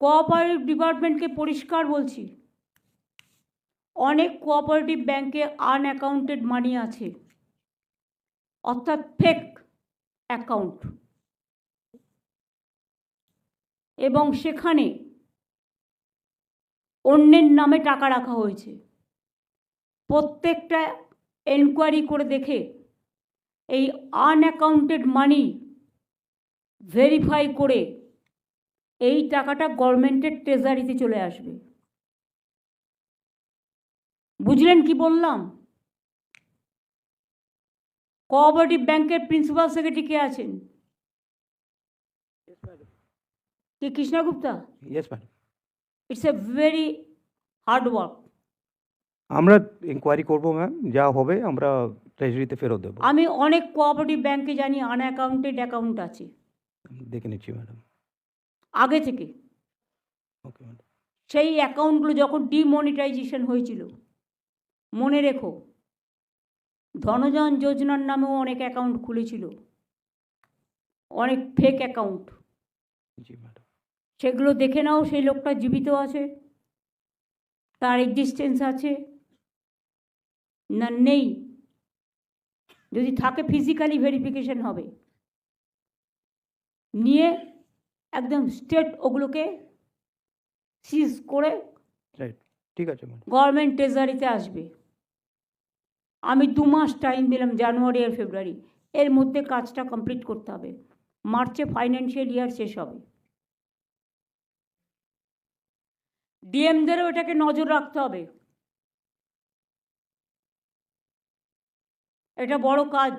Cooperative ডিপার্টমেন্টকে পরিষ্কার বলছি, অনেক কোঅপারেটিভ ব্যাংকে আনঅ্যাকাউন্টেড মানি আছে, অর্থাৎ ফেক অ্যাকাউন্ট এবং সেখানে অন্যের নামে টাকা রাখা হয়েছে। প্রত্যেকটা এনকোয়ারি করে দেখে এই আনঅ্যাকাউন্টেড মানি ভেরিফাই করে এই টাকাটা গভর্নমেন্টের ট্রেজারিতে চলে আসবে। বুঝলেন কি বললাম? কোঅপারেটিভ ব্যাংকের প্রিন্সিপাল সেক্রেটারি কে আছেন? কে Krishna Gupta? Yes madam it's a very hard work আমরা ইনকোয়ারি করব ম্যাম যা হবে আমরা ট্রেজারিতে ফেরত দেবো। আমি অনেক কোঅপারেটিভ ব্যাংকে জানি আনঅ্যাকাউন্টেড অ্যাকাউন্ট আছে। দেখে নিচ্ছি ম্যাডাম আগে থেকে। সেই অ্যাকাউন্টগুলো যখন ডিমনিটাইজেশন হয়েছিল মনে রেখো ধনজন যোজনার নামেও অনেক অ্যাকাউন্ট খুলেছিল। অনেক ফেক অ্যাকাউন্ট সেগুলো দেখে নাও সেই লোকটা জীবিত আছে তার এক্সিস্টেন্স আছে না নেই। যদি থাকে ফিজিক্যালি ভেরিফিকেশন হবে। নিয়ে একদম স্টেট ওগুলোকে সিজ করে ঠিক আছে গভর্নমেন্ট ট্রেজারিতে আসবে। আমি দু মাস টাইম দিলাম জানুয়ারি আর ফেব্রুয়ারি এর মধ্যে কাজটা কমপ্লিট করতে হবে। মার্চে ফাইন্যান্সিয়াল ইয়ার শেষ হবে। ডিএমদেরও এটাকে নজর রাখতে হবে। এটা বড় কাজ।